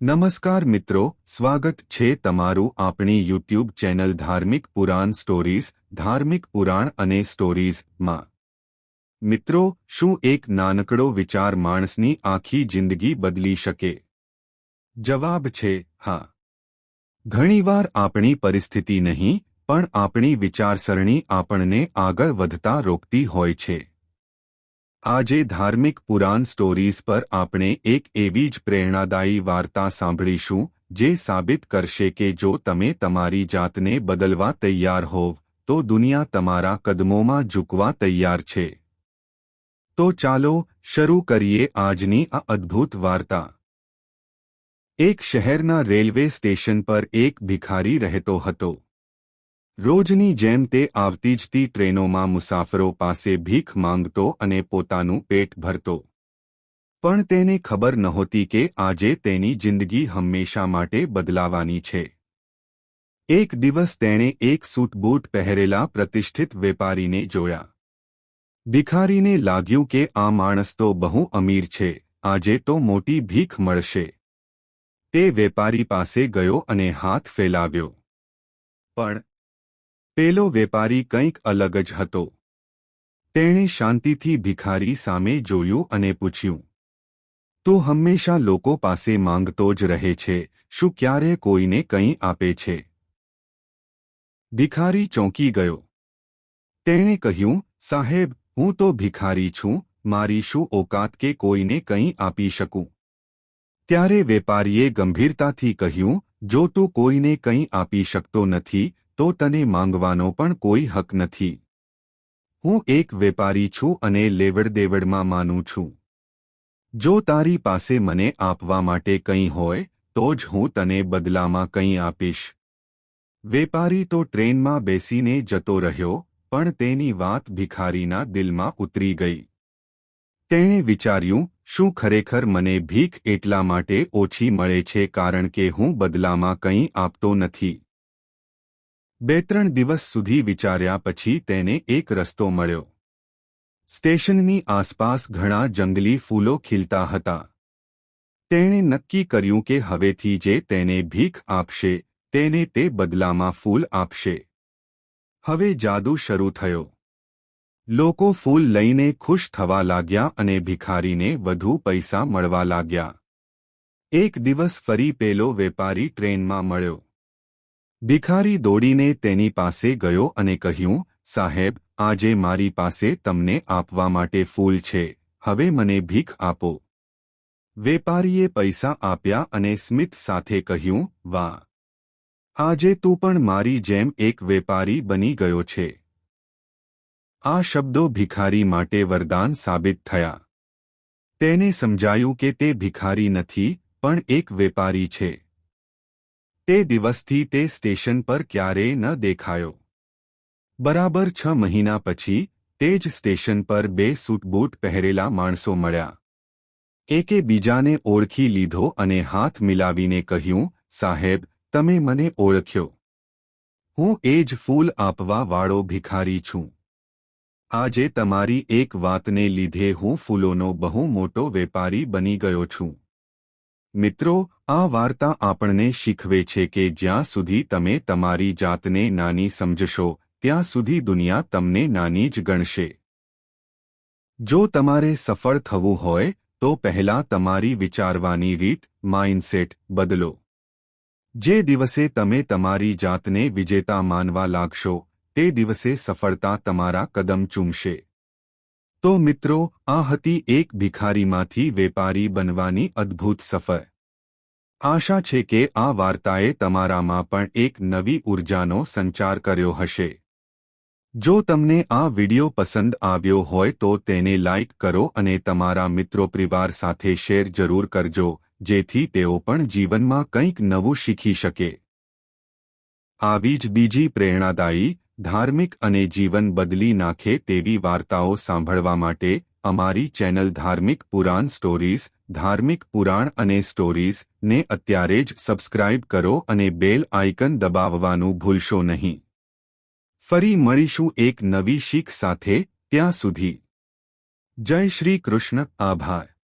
નમસ્કાર મિત્રો, સ્વાગત છે તમારું આપણી યુટ્યુબ ચેનલ ધાર્મિક પુરાણ સ્ટોરીઝ ધાર્મિક પુરાણ અને સ્ટોરીઝમાં મિત્રો, શું એક નાનકડો વિચાર માણસની આખી જિંદગી બદલી શકે? જવાબ છે, હા. ઘણીવાર આપણી પરિસ્થિતિ નહીં, પણ આપણી વિચારસરણી આપણને આગળ વધતા રોકતી હોય છે. આજે ધાર્મિક પુરાણ સ્ટોરીઝ પર આપણે એક એવી જ પ્રેરણાદાયી વાર્તા સાંભળીશું, જે સાબિત કરશે કે જો તમે તમારી જાતને બદલવા તૈયાર હોવ, તો દુનિયા તમારા કદમોમાં ઝૂકવા તૈયાર છે. તો ચાલો શરૂ કરીએ આજની આ અદ્ભુત વાર્તા. એક શહેરના રેલવે સ્ટેશન પર એક ભિખારી રહેતો હતો. રોજની જેમ તે આવતી જતી ટ્રેનોમાં મુસાફરો પાસે ભીખ માંગતો અને પોતાનું પેટ ભરતો. પણ તેને ખબર નહોતી કે આજે તેની જિંદગી હંમેશા માટે બદલાવાની છે. એક દિવસ તેણે એક સૂટબૂટ પહેરેલા પ્રતિષ્ઠિત વેપારીને જોયા. ભિખારીને લાગ્યું કે આ માણસ તો બહુ અમીર છે, આજે તો મોટી ભીખ મળશે. તે વેપારી પાસે ગયો અને હાથ ફેલાવ્યો. પણ પેલો વેપારી કંઈક અલગ જ હતો. તેણે શાંતિથી ભિખારી સામે જોયું અને પૂછ્યું, તું હંમેશા લોકો પાસે માંગતો જ રહે છે, શું ક્યારે કોઈને કંઈ આપે છે? ભિખારી ચોંકી ગયો. તેણે કહ્યું, સાહેબ, હું તો ભિખારી છું, મારી શું ઓકાત કે કોઈને કંઈ આપી શકું? ત્યારે વેપારીએ ગંભીરતાથી કહ્યું, જો તું કોઈને કંઈ આપી શકતો નથી તો તને માંગવાનો પણ કોઈ હક નથી. હું એક વેપારી છું અને લેવડદેવડમાં માનું છું. જો તારી પાસે મને આપવા માટે કંઈ હોય, તો જ હું તને બદલામાં કંઈ આપીશ. વેપારી તો ટ્રેનમાં બેસીને જતો રહ્યો, પણ તેની વાત ભિખારીના દિલમાં ઉતરી ગઈ. તેણે વિચાર્યું, શું ખરેખર મને ભીખ એટલા માટે ઓછી મળે છે કારણ કે હું બદલામાં કંઈ આપતો નથી? બે ત્રણ દિવસ સુધી વિચાર્યા પછી તેને એક રસ્તો મળ્યો. સ્ટેશનની આસપાસ ઘણા જંગલી ફૂલો ખીલતા હતા. તેણે નક્કી કર્યું કે હવેથી જે તેને ભીખ આપશે, તેને તે બદલામાં ફૂલ આપશે. હવે જાદુ શરૂ થયો. લોકો ફૂલ લઈને ખુશ થવા લાગ્યા અને ભિખારીને વધુ પૈસા મળવા લાગ્યા. એક દિવસ ફરી પેલો વેપારી ટ્રેનમાં મળ્યો. ભિખારી દોડીને તેની પાસે ગયો અને કહ્યું, સાહેબ, આજે મારી પાસે તમને આપવા માટે ફૂલ છે. હવે મને ભીખ આપો. વેપારીએ પૈસા આપ્યા અને સ્મિત સાથે કહ્યું, વાહ! આજે તું પણ મારી જેમ એક વેપારી બની ગયો છે. આ શબ્દો ભિખારી માટે વરદાન સાબિત થયા. તેને સમજાયું કે તે ભિખારી નથી, પણ એક વેપારી છે. તે દિવસથી તે સ્ટેશન પર ક્યારેય ન દેખાયો. બરાબર છ મહિના પછી, તે જ સ્ટેશન પર બે સૂટબૂટ પહેરેલા માણસો મળ્યા. એકે બીજાને ઓળખી લીધો અને હાથ મિલાવીને કહ્યું, સાહેબ, તમે મને ઓળખ્યો. હું એ જ ફૂલ આપવા વાળો ભિખારી છું. આજે તમારી એક વાતને લીધે હું ફૂલોનો બહુ મોટો વેપારી બની ગયો છું. મિત્રો, આ વાર્તા આપણને શીખવે છે કે જ્યાં સુધી તમે તમારી જાતને નાની સમજશો, ત્યાં સુધી દુનિયા તમને નાની જ ગણશે. જો તમારે સફળ થવું હોય, તો પહેલા તમારી વિચારવાની રીત, માઇન્ડસેટ બદલો. જે દિવસે તમે તમારી જાતને વિજેતા માનવા લાગશો, તે દિવસે સફળતા તમારા કદમ ચૂમશે. તો મિત્રો, આ હતી એક ભિખારીમાંથી વેપારી બનવાની અદ્ભુત સફર. આશા છે કે આ વાર્તાએ તમારામાં પણ એક નવી ઉર્જાનો સંચાર કર્યો હશે. જો તમને આ વિડિયો પસંદ આવ્યો હોય તો તેને લાઇક કરો અને તમારા મિત્રો પરિવાર સાથે શેર જરૂર કરજો, જેથી તેઓ પણ જીવનમાં કંઈક નવું શીખી શકે. આવી જ બીજી પ્રેરણાદાયી ધાર્મિક અને જીવન બદલી નાખે તેવી વાર્તાઓ સાંભળવા માટે અમારી ચેનલ ધાર્મિક પુરાણ સ્ટોરીઝ, ધાર્મિક પુરાણ અને સ્ટોરીઝ ને અત્યારે જ સબસ્ક્રાઇબ કરો અને બેલ આઇકન દબાવવાનું ભૂલશો નહીં. ફરી મળીશું એક નવી શીખ સાથે, ત્યાં સુધી. જય શ્રી કૃષ્ણ. આભાર.